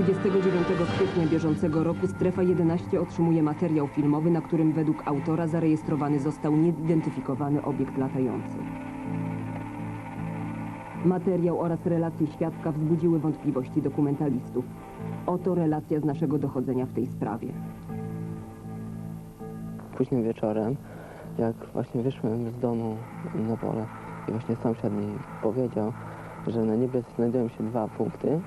29 kwietnia bieżącego roku Strefa 11 otrzymuje materiał filmowy, na którym według autora zarejestrowany został niezidentyfikowany obiekt latający. Materiał oraz relacje świadka wzbudziły wątpliwości dokumentalistów. Oto relacja z naszego dochodzenia w tej sprawie. Późnym wieczorem, jak właśnie wyszłem z domu na pole i właśnie sąsiad mi powiedział, że na niebie znajdują się dwa punkty,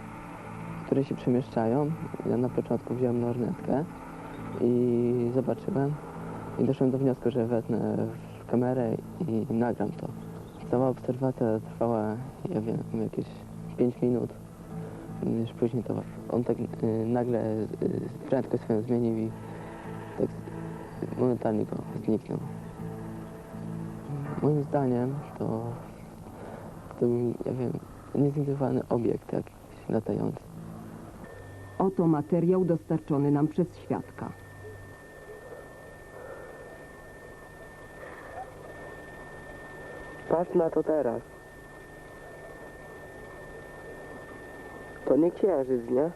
które się przemieszczają. Ja na początku wziąłem lornetkę i zobaczyłem i doszedłem do wniosku, że wezmę w kamerę i nagram to. Cała obserwacja trwała, ja wiem, jakieś 5 minut. Już później to on tak y, nagle y, prędkość swoją zmienił i tak momentalnie go zniknął. Moim zdaniem to, to był, ja wiem, niezidentyfikowany obiekt jakiś latający. Oto materiał dostarczony nam przez świadka. Patrz na to teraz. To nie księżyc, nie?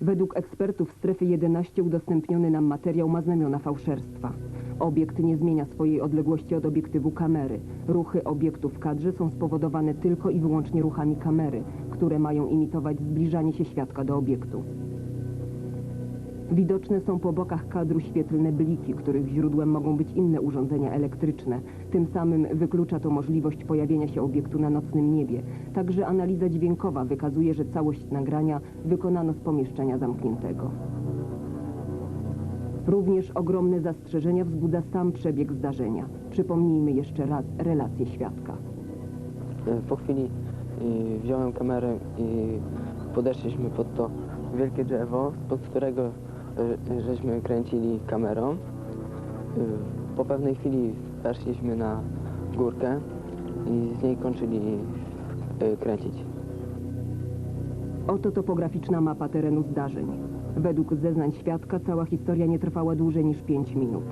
Według ekspertów strefy 11 udostępniony nam materiał ma znamiona fałszerstwa. Obiekt nie zmienia swojej odległości od obiektywu kamery. Ruchy obiektu w kadrze są spowodowane tylko i wyłącznie ruchami kamery, które mają imitować zbliżanie się świadka do obiektu. Widoczne są po bokach kadru świetlne bliki, których źródłem mogą być inne urządzenia elektryczne. Tym samym wyklucza to możliwość pojawienia się obiektu na nocnym niebie. Także analiza dźwiękowa wykazuje, że całość nagrania wykonano z pomieszczenia zamkniętego. Również ogromne zastrzeżenia wzbudza sam przebieg zdarzenia. Przypomnijmy jeszcze raz relację świadka. E, Po chwili wziąłem kamerę i podeszliśmy pod to wielkie drzewo, pod którego żeśmy kręcili kamerą. Y, Po pewnej chwili weszliśmy na górkę i z niej kończyli y, kręcić. Oto topograficzna mapa terenu zdarzeń. Według zeznań świadka cała historia nie trwała dłużej niż 5 minut.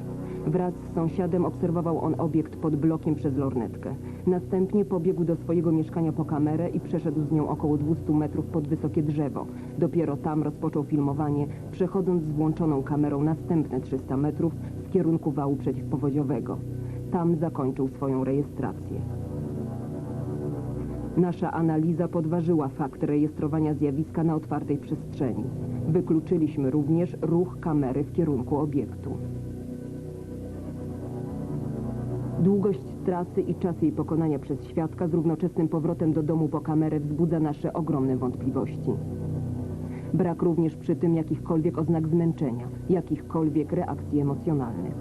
Wraz z sąsiadem obserwował on obiekt pod blokiem przez lornetkę. Następnie pobiegł do swojego mieszkania po kamerę i przeszedł z nią około 200 metrów pod wysokie drzewo. Dopiero tam rozpoczął filmowanie, przechodząc z włączoną kamerą następne 300 metrów w kierunku wału przeciwpowodziowego. Tam zakończył swoją rejestrację. Nasza analiza podważyła fakt rejestrowania zjawiska na otwartej przestrzeni. Wykluczyliśmy również ruch kamery w kierunku obiektu. Długość trasy i czas jej pokonania przez świadka z równoczesnym powrotem do domu po kamerę wzbudza nasze ogromne wątpliwości. Brak również przy tym jakichkolwiek oznak zmęczenia, jakichkolwiek reakcji emocjonalnych.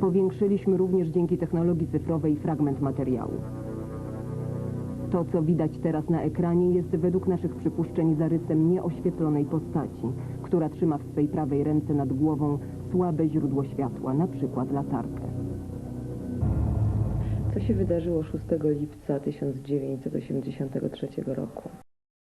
Powiększyliśmy również dzięki technologii cyfrowej fragment materiału. To, co widać teraz na ekranie, jest według naszych przypuszczeń zarysem nieoświetlonej postaci, która trzyma w swej prawej ręce nad głową słabe źródło światła, na przykład latarkę. Co się wydarzyło 6 lipca 1983 roku?